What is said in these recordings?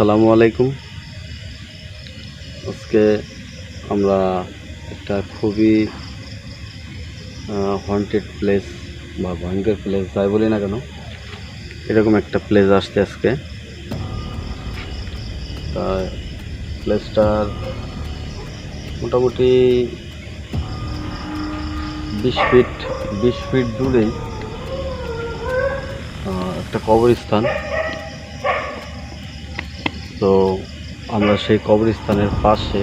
আসসালামু আলাইকুম। আজকে আমরা একটা খুবই হন্টেড প্লেস বা ভয়ঙ্কর প্লেস যাই বলি না কেন, এরকম একটা প্লেস আসছে আজকে। তা প্লেসটার মোটামুটি বিশ ফিট বিশ ফিট দূরেই একটা কবরস্থান। তো আমরা সেই কবরস্থানের পাশে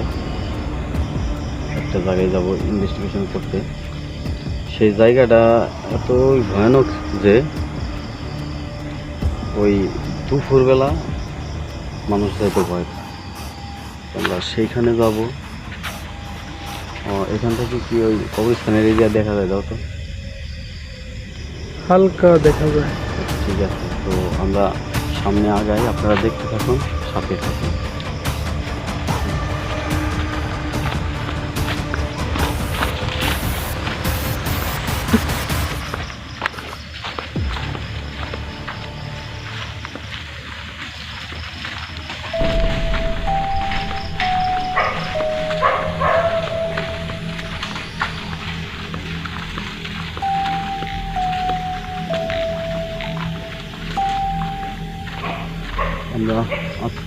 একটা জায়গায় যাব ইনভেস্টিগেশন করতে। সেই জায়গাটা এতই ভয়ানক যে ওই দুপুরবেলা মানুষ যেতে ভয় আমরা সেইখানে যাব। এখান থেকে কি ওই কবরস্থানের এরিয়া দেখা যায়? দাও তো। হালকা দেখা যায়। ঠিক আছে তো আমরা সামনে আগাই আপনারা দেখতে থাকুন। সাথে থাকুন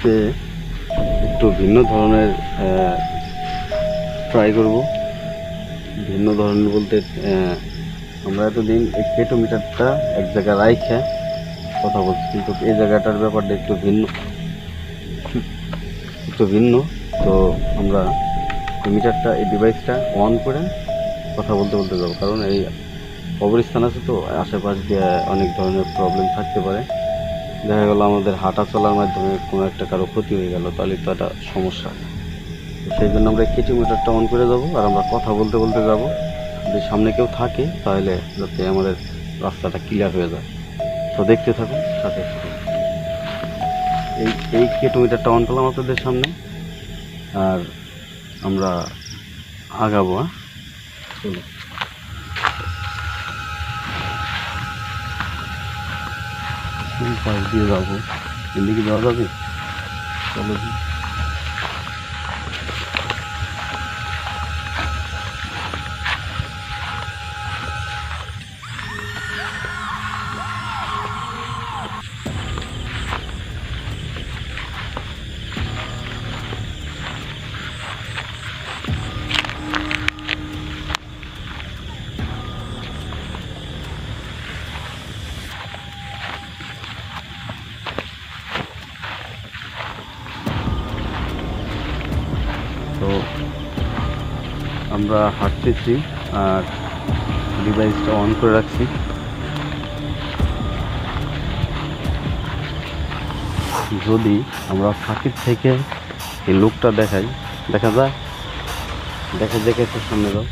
আজকে একটু ভিন্ন ধরনের ট্রাই করব। ভিন্ন ধরনের বলতে আমরা এতদিন এই কেটোমিটারটা এক জায়গায় রাইখে কথা বলছি, কিন্তু এই জায়গাটার ব্যাপারটা একটু ভিন্ন। একটু ভিন্ন। তো আমরা মিটারটা এই ডিভাইসটা অন করে কথা বলতে বলতে যাব। কারণ এই কবরস্থান আছে তো, আশেপাশ দিয়ে অনেক ধরনের প্রবলেম থাকতে পারে। দেখা গেলো আমাদের হাঁটা চলার মাধ্যমে কোনো একটা কারও ক্ষতি হয়ে গেল, তাহলে তো একটা সমস্যা। সেই জন্য আমরা কেটি মিটারটা অন করে যাব আর আমরা কথা বলতে বলতে যাব। যদি সামনে কেউ থাকে, তাহলে যাতে আমাদের রাস্তাটা ক্লিয়ার হয়ে যায়। তো দেখতে থাকুন, সাথে এই এই কেটোমিটারটা অন করলাম আপনাদের সামনে। আর আমরা আগাবো হ্যাঁ? চলো কোন পাশ দিয়ে যাব এদিকে যাওয়া যাবে তো আমরা হাঁটতেছি আর ডিভাইসটা অন করে রাখছি। যদি আমরা ফাঁকির থেকে এই লোকটা দেখাই দেখা যায় দেখা দেখে একটু সামনে দাও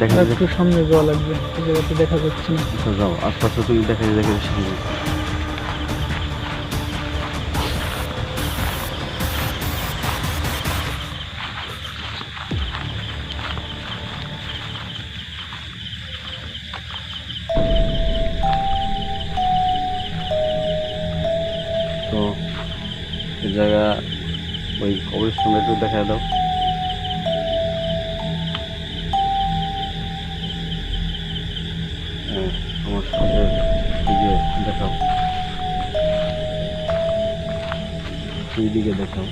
দেখা একটু সামনে যাওয়া লাগবে দেখা যাচ্ছে না। যাও আস্তে আস্তে তুমি দেখা দেখে সামনে কবরস্থানে একটু দেখা দাও। হ্যাঁ, আমার সাথে দিকে দেখাও। দেখাও।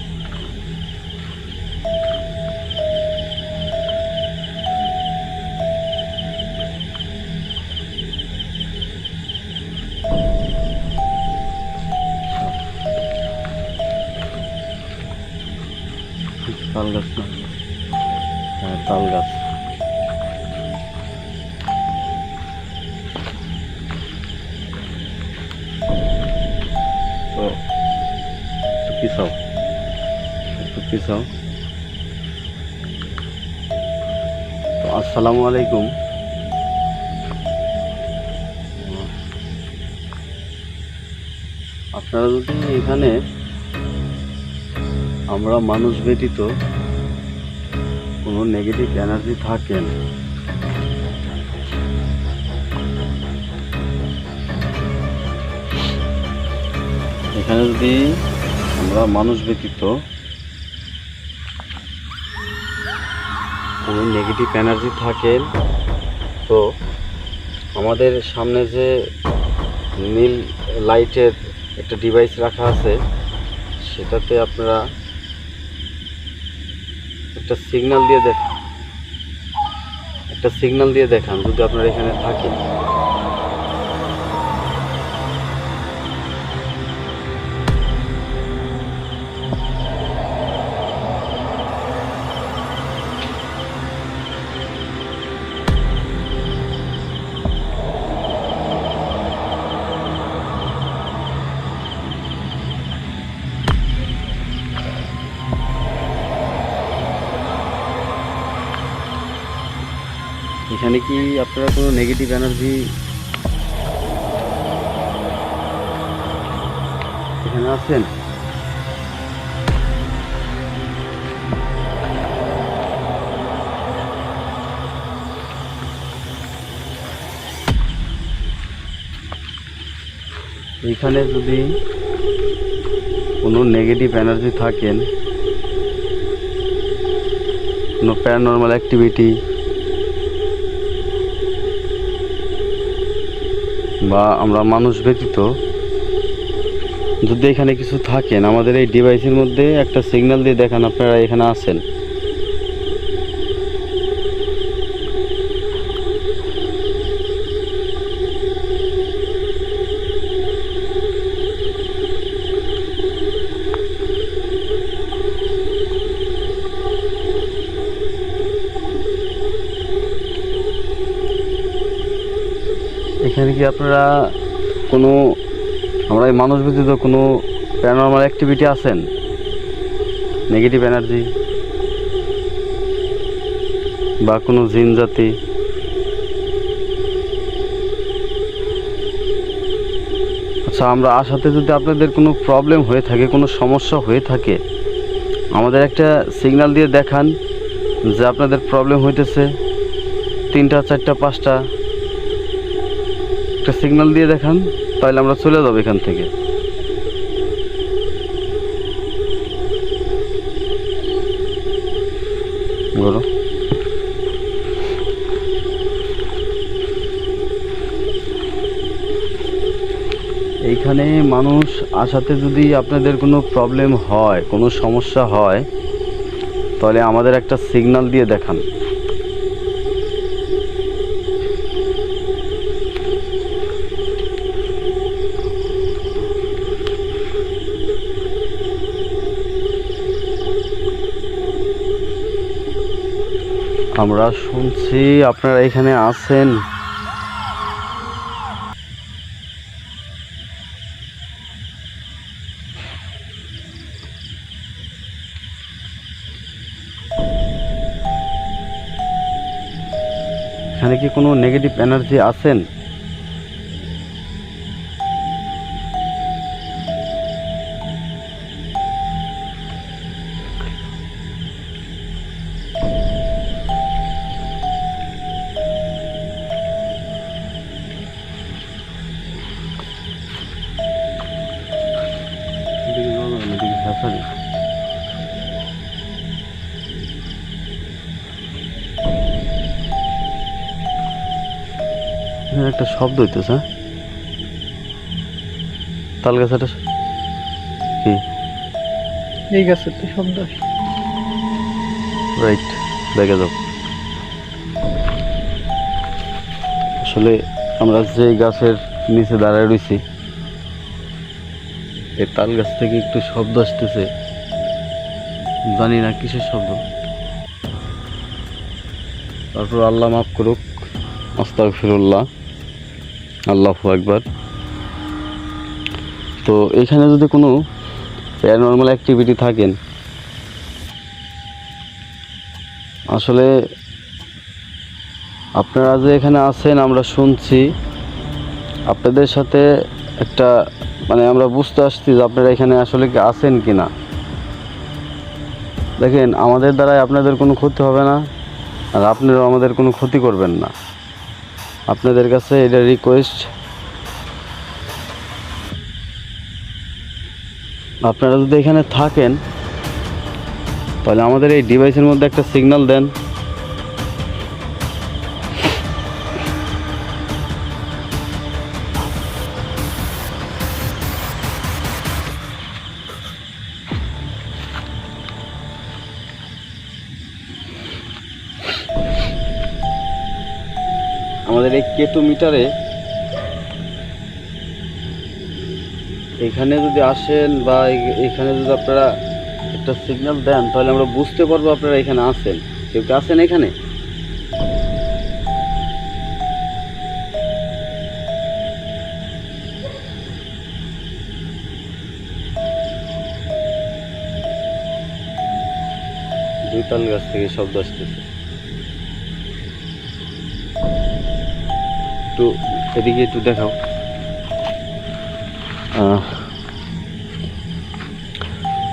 তাল গাছ হ্যাঁ তাল গাছ তো পিছাও। একটু পিছাও। তো আসসালামু আলাইকুম। আপনারা যদি এখানে আমরা মানুষ ব্যতীত কোনো নেগেটিভ এনার্জি থাকেন এখানে যদি আমরা মানুষ ব্যতীত কোনো নেগেটিভ এনার্জি থাকে, তো আমাদের সামনে যে নীল লাইটের একটা ডিভাইস রাখা আছে, সেটাতে আপনারা একটা সিগন্যাল দিয়ে দেখান। একটা সিগন্যাল দিয়ে দেখান যদি আপনারা এখানে থাকেন এখানে কি আপনারা কোনো নেগেটিভ এনার্জি এখানে আছেন? এখানে যদি কোনো নেগেটিভ এনার্জি থাকেন, কোনো প্যারানর্মাল অ্যাক্টিভিটি বা আমরা মানুষ ব্যতীত, যদি এখানে কিছু থাকেন, আমাদের এই ডিভাইসের মধ্যে একটা সিগন্যাল দিয়ে দেখান আপনারা এখানে আছেন। কি আপনারা কোনো, আমরা এই মানুষ ব্যতীত কোনো প্যারানর্মাল অ্যাক্টিভিটি আছেন? নেগেটিভ এনার্জি বা কোনো জিন জাতি? আচ্ছা আমরা আসাতে যদি আপনাদের কোনো প্রবলেম হয়ে থাকে, কোনো সমস্যা হয়ে থাকে, আমাদের একটা সিগন্যাল দিয়ে দেখান যে আপনাদের প্রবলেম হইতেছে। তিনটা, চারটা, পাঁচটা। একটা সিগন্যাল দিয়ে দেখান, তাহলে আমরা চলে যাব এখান থেকে। এইখানে মানুষ আসাতে যদি আপনাদের কোনো প্রবলেম হয়, কোনো সমস্যা হয়, তাহলে আমাদের একটা সিগন্যাল দিয়ে দেখান। আমরা শুনছি আপনারা এখানে আছেন। এখানে কি কোনো নেগেটিভ এনার্জি আছেন? একটা শব্দ হইতেছে হ্যাঁ? তাল গাছ একটা কি? এই গাছের তো শব্দ রাইট দেখে যাও আসলে আমরা যে গাছের নিচে দাঁড়ায় রয়েছি এই তাল গাছ থেকে একটু শব্দ আসতেছে। জানি না কিসের শব্দ। তারপর আল্লাহ মাফ করুক আস্তাক ফিরুল্লাহ আল্লাহ একবার তো এখানে যদি কোনো প্যারানর্মাল অ্যাক্টিভিটি থাকেন, আসলে আপনারা যে এখানে আছেন, আমরা শুনছি, আপনাদের সাথে একটা মানে আমরা বুঝতে আসছি যে আপনারা এখানে আসলে কি আছেন কি না দেখেন, আমাদের দ্বারাই আপনাদের কোনো ক্ষতি হবে না, আর আপনারাও আমাদের কোনো ক্ষতি করবেন না। আপনাদের কাছে এটা রিকোয়েস্ট আপনারা যদি এখানে থাকেন, তাহলে আমাদের এই ডিভাইসের মধ্যে একটা সিগন্যাল দেন। আমাদের এই কেটো মিটারে এখানে যদি আসেন বা এখানে যদি আপনারা একটা সিগন্যাল দেন, তাহলে আমরা বুঝতে পারব আপনারা এখানে আসেন কেউ কি আসেন এখানে? দুই তাল গাছ থেকে শব্দ আসতেছে। একটু এদিকে একটু দেখাও।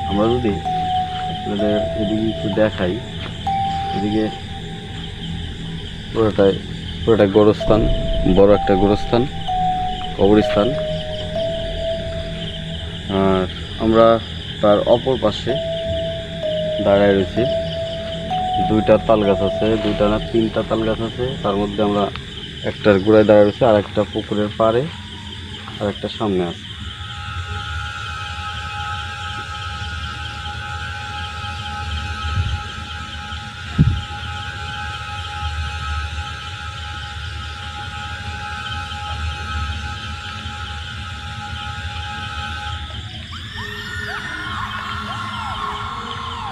আমরা যদি আপনাদের এদিকে একটু দেখাই, এদিকে পুরোটাই, পুরোটা গোরস্থান, বড় একটা গোরস্থান, কবরস্থান। আর আমরা তার অপর পাশে দাঁড়ায় রয়েছি। দুইটা তাল গাছ আছে, দুইটা না তিনটা তাল গাছ আছে, তার মধ্যে আমরা একটার গোড়ায় দাঁড়ায় রয়েছে, আর একটা পুকুরের পাড়ে, আর একটা সামনে আছে।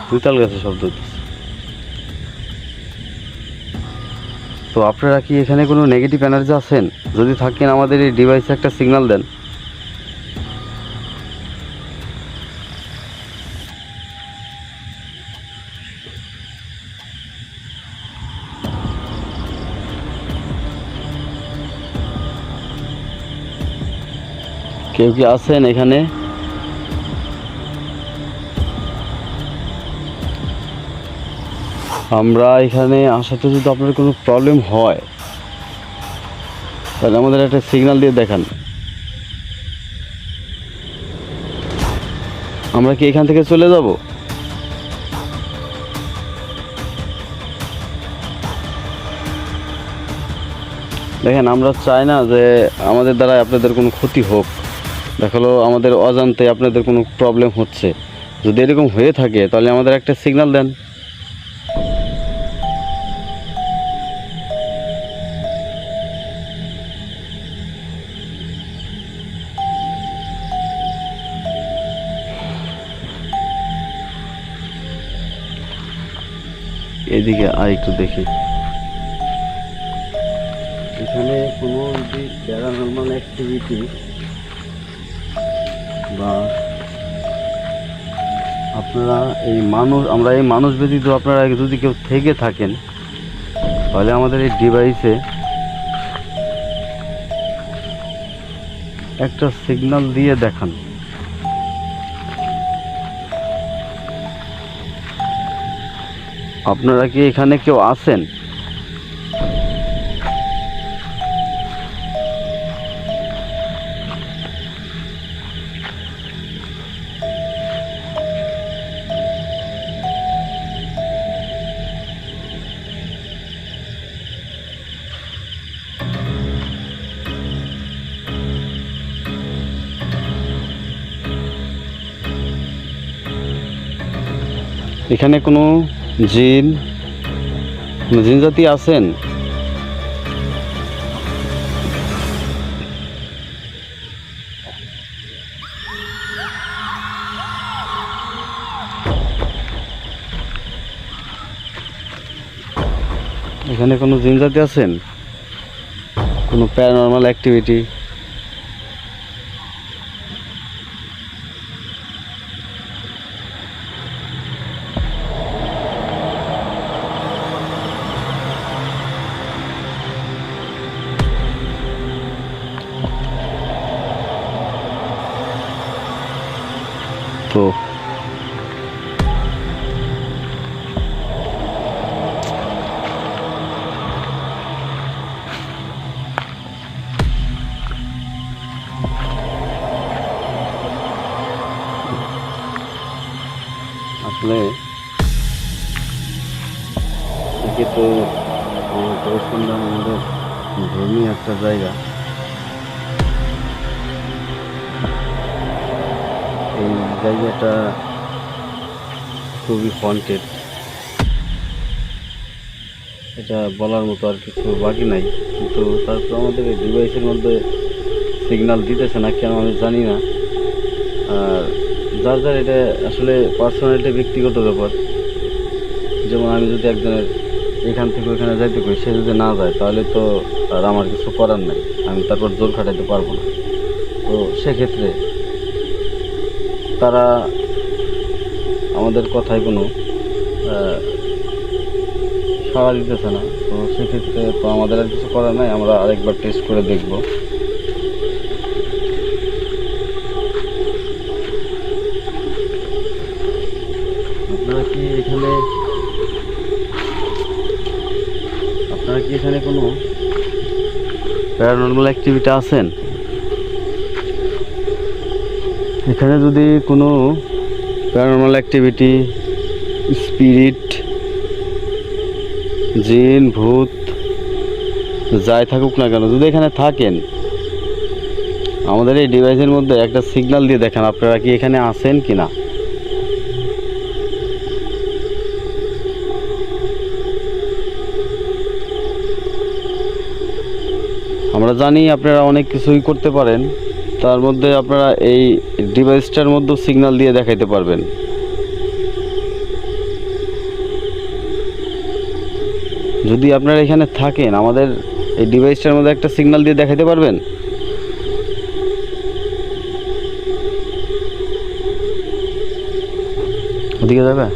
দুই তাল গাছে শব্দ হচ্ছে তো আপনারা কি এখানে কোনো নেগেটিভ এনার্জি আছেন? যদি থাকেন আমাদের এই ডিভাইসে একটা সিগন্যাল দেন। কেউ কি আছেন এখানে? আমরা এখানে আসাতে যদি আপনার কোনো প্রবলেম হয়, তাহলে আমাদের একটা সিগনাল দিয়ে দেখান। আমরা কি এখান থেকে চলে যাব? দেখেন, আমরা চাই না যে আমাদের দ্বারা আপনাদের কোনো ক্ষতি হোক। দেখাল আমাদের অজান্তে আপনাদের কোনো প্রবলেম হচ্ছে। যদি এরকম হয়ে থাকে, তাহলে আমাদের একটা সিগনাল দেন। এদিকে আয় একটু দেখি। এখানে কোনো যদি প্যারানর্মাল অ্যাক্টিভিটি বা আপনারা এই মানুষ, আমরা এই মানুষ ব্যতীত আপনারা যদি কেউ থেকে থাকেন, তাহলে আমাদের এই ডিভাইসে একটা সিগন্যাল দিয়ে দেখান। আপনারা কি এখানে কেউ আছেন? এখানে কোনো জিন জিন জাতি আছেন? এখানে কোনো জিন জাতি আছেন? কোনো প্যারানর্মাল অ্যাক্টিভিটি এই জায়গাটা খুবই হন্টেড এটা বলার মতো আর কিছু বাকি নাই, কিন্তু তারপর আমাদের এই ডিভাইসের মধ্যে সিগন্যাল দিতেছে না, কেন আমি জানি না। আর যার যার এটা আসলে পার্সোনালিটি ব্যক্তিগত ব্যাপার। যেমন আমি যদি একজনের এখান থেকে ওইখানে যাইতে করি সে যদি না যায়, তাহলে তো আর আমার কিছু করার নাই। আমি তারপর জোর খাটাইতে পারব না। তো সেক্ষেত্রে তারা আমাদের কথায় কোনো সাড়া দিতেছে না। তো সেক্ষেত্রে তো আমাদের আর কিছু করার নাই, আমরা আরেকবার টেস্ট করে দেখব। আপনারা কি এখানে, আপনারা কি এখানে কোনো প্যারানর্মাল অ্যাক্টিভিটি আছেন? এখানে যদি কোনো প্যারানর্মাল অ্যাক্টিভিটি স্পিরিট জিন ভূত যাই থাকুক না কেন, যদি এখানে থাকেন, আমাদের এই ডিভাইসের মধ্যে একটা সিগন্যাল দিয়ে দেখেন আপনারা কি এখানে আছেন কি না আমরা জানি আপনারা অনেক কিছুই করতে পারেন। তার মধ্যে আপনারা এই ডিভাইসটার মধ্যেও সিগন্যাল দিয়ে দেখাইতে পারবেন। যদি আপনারা এখানে থাকেন, আমাদের এই ডিভাইসটার মধ্যে একটা সিগন্যাল দিয়ে দেখাইতে পারবেন? ওদিকে যাবে?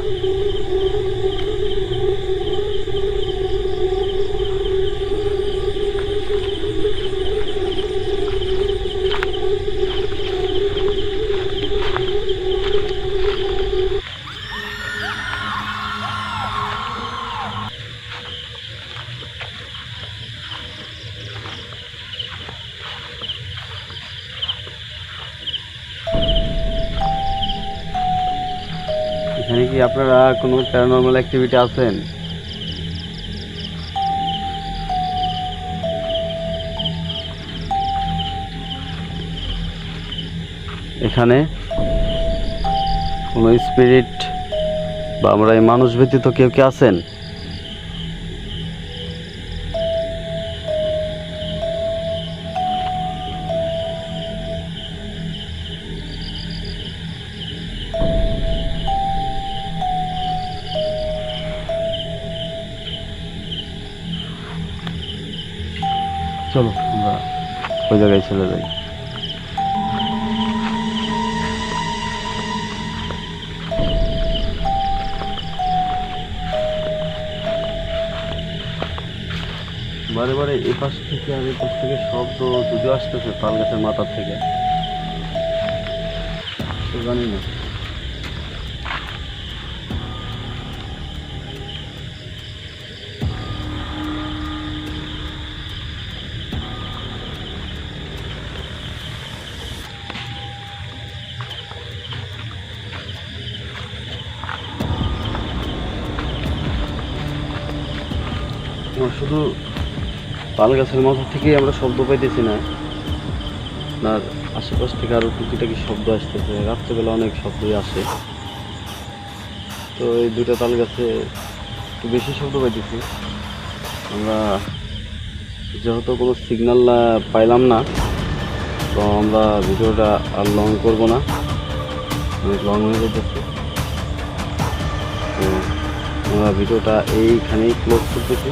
কোনো প্যারানর্মাল অ্যাক্টিভিটি আছেন? এখানে কোনো স্পিরিট বা আমরা এই মানুষ ব্যতীত কেউ কি আছেন? চলো, আমরা ওই জায়গায় চলে যাই। বারে বারে এই পাশ থেকে আর এই পাশ থেকে শব্দ যদিও আসতেছে তাল গাছের মাথার থেকে। জানি না। শুধু তাল গাছের মাথা থেকেই আমরা শব্দ পাইতেছি না। আপনার আশেপাশ থেকে আরও টুকিটাকি শব্দ আসতেছে। রাত্রেবেলা অনেক শব্দই আসে। তো এই দুইটা তাল গাছে একটু বেশি শব্দ পাইতেছি। আমরা যেহেতু কোনো সিগন্যাল পাইলাম না, তো আমরা ভিডিওটা আর লং করব না। অনেক লং হয়ে যেতেছে তো আমরা ভিডিওটা এইখানেই ক্লোজ করতেছি।